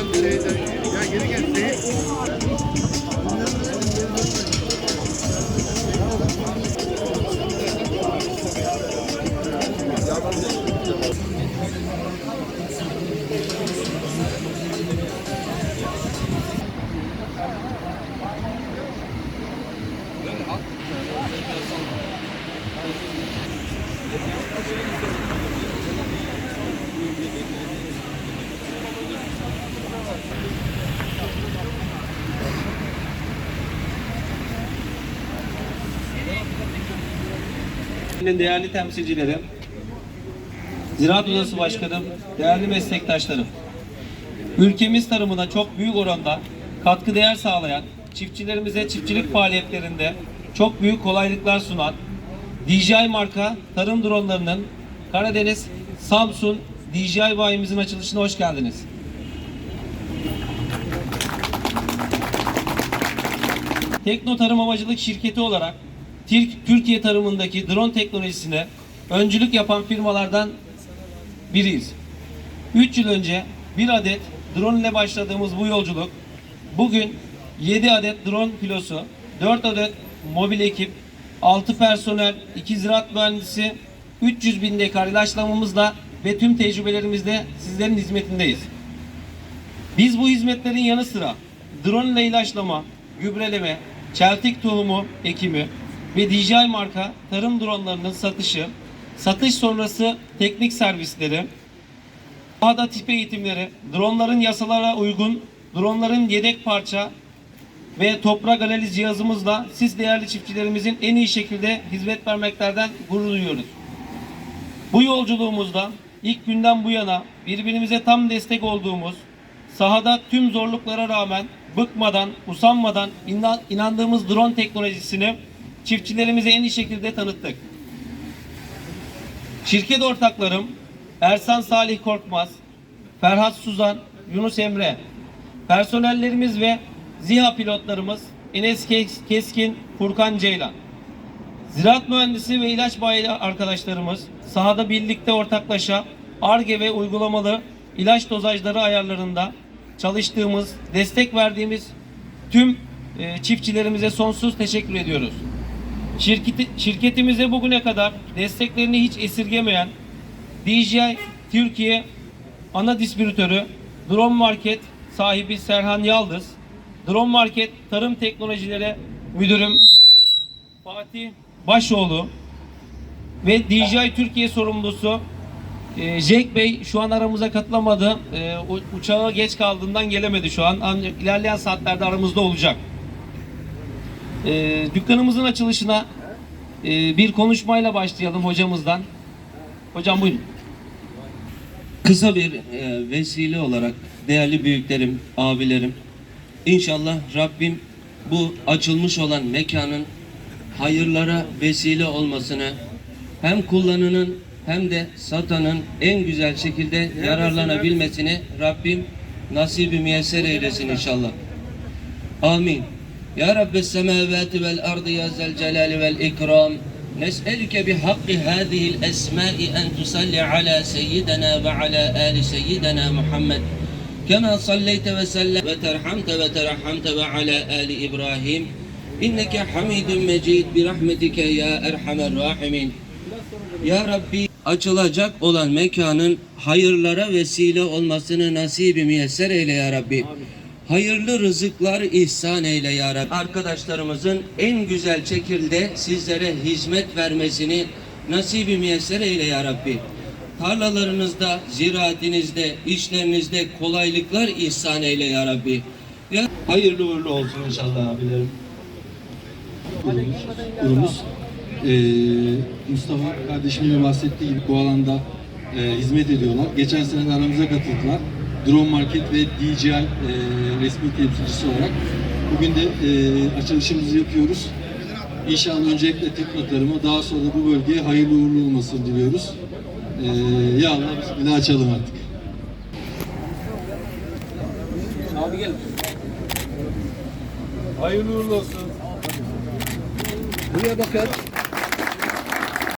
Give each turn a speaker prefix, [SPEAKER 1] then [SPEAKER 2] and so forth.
[SPEAKER 1] Buradan şeyden, ya geri gel. Seyit.
[SPEAKER 2] Değerli temsilcilerim, Ziraat Odası Başkanım, değerli meslektaşlarım. Ülkemiz tarımına çok büyük oranda katkı değer sağlayan, çiftçilerimize çiftçilik faaliyetlerinde çok büyük kolaylıklar sunan DJI marka tarım dronlarının Karadeniz, Samsun DJI bayimizin açılışına hoş geldiniz. Tekno Tarım Havacılık Şirketi olarak Türkiye tarımındaki drone teknolojisine öncülük yapan firmalardan biriyiz. 3 yıl önce bir adet drone ile başladığımız bu yolculuk bugün 7 adet drone pilosu, 4 adet mobil ekip, 6 personel, 2 ziraat mühendisi, 300 bin dekar ilaçlamamızla ve tüm tecrübelerimizle sizlerin hizmetindeyiz. Biz bu hizmetlerin yanı sıra drone ile ilaçlama, gübreleme, çeltik tohumu ekimi ve DJI marka tarım dronlarının satışı, satış sonrası teknik servisleri, sahada tip eğitimleri, dronların yasalara uygun, dronların yedek parça ve toprak analiz cihazımızla siz değerli çiftçilerimizin en iyi şekilde hizmet vermeklerden gurur duyuyoruz. Bu yolculuğumuzda ilk günden bu yana birbirimize tam destek olduğumuz, sahada tüm zorluklara rağmen bıkmadan, usanmadan inan- inandığımız drone teknolojisini çiftçilerimize en iyi şekilde tanıttık. Şirket ortaklarım Ersan Salih Korkmaz, Ferhat Suzan, Yunus Emre, personellerimiz ve ZİHA pilotlarımız Enes Kes- Keskin, Furkan Ceylan. Ziraat mühendisi ve ilaç bayi arkadaşlarımız sahada birlikte ortaklaşa ARGE ve uygulamalı ilaç dozajları ayarlarında çalıştığımız, destek verdiğimiz tüm e, çiftçilerimize sonsuz teşekkür ediyoruz. Şirketi, şirketimize bugüne kadar desteklerini hiç esirgemeyen DJI Türkiye ana distribütörü Drone Market sahibi Serhan Yaldız, Drone Market Tarım Teknolojileri Müdürüm Fatih Başoğlu ve DJI Türkiye sorumlusu e, Jack Bey şu an aramıza katılamadı. E, uçağa geç kaldığından gelemedi şu an. Ancak ilerleyen saatlerde aramızda olacak. E, dükkanımızın açılışına e, bir konuşmayla başlayalım hocamızdan. Hocam buyurun.
[SPEAKER 3] Kısa bir e, vesile olarak değerli büyüklerim, abilerim, inşallah Rabbim bu açılmış olan mekanın hayırlara vesile olmasını hem kullanının hem de satanın en güzel şekilde yararlanabilmesini Rabbim nasibi müyesser eylesin inşallah. Amin. Ya Rabbi semavati vel ardı ya zel vel ikram. Nes'elüke bi hakkı hâzihil esmâ'i en tusalli ala seyyidena ve ala âli seyyidena Muhammed. Kema salleyte ve sellem ve terhamte ve terhamte ve ala âli İbrahim. İnneke hamidun mecid bi rahmetike açılacak olan mekanın hayırlara vesile olmasını nasibi müyesser eyle ya Rabbi. Amin. Hayırlı rızıklar ihsan eyle ya Rabbi. Arkadaşlarımızın en güzel şekilde sizlere hizmet vermesini nasibi müyesser eyle ya Rabbi. Tarlalarınızda, ziraatinizde, işlerinizde kolaylıklar ihsan eyle ya Rabbi. Ya hayırlı uğurlu olsun inşallah abilerim.
[SPEAKER 4] kurumuz. Ee, Mustafa kardeşimin de bahsettiği gibi bu alanda e, hizmet ediyorlar. Geçen sene de aramıza katıldılar. Drone Market ve DJI e, resmi temsilcisi olarak. Bugün de e, açılışımızı yapıyoruz. İnşallah öncelikle teknotarıma daha sonra da bu bölgeye hayırlı uğurlu olmasını diliyoruz. Ee, ya Allah bismillah açalım artık.
[SPEAKER 2] Abi gel.
[SPEAKER 1] Hayırlı uğurlu olsun.
[SPEAKER 5] Buraya bakın.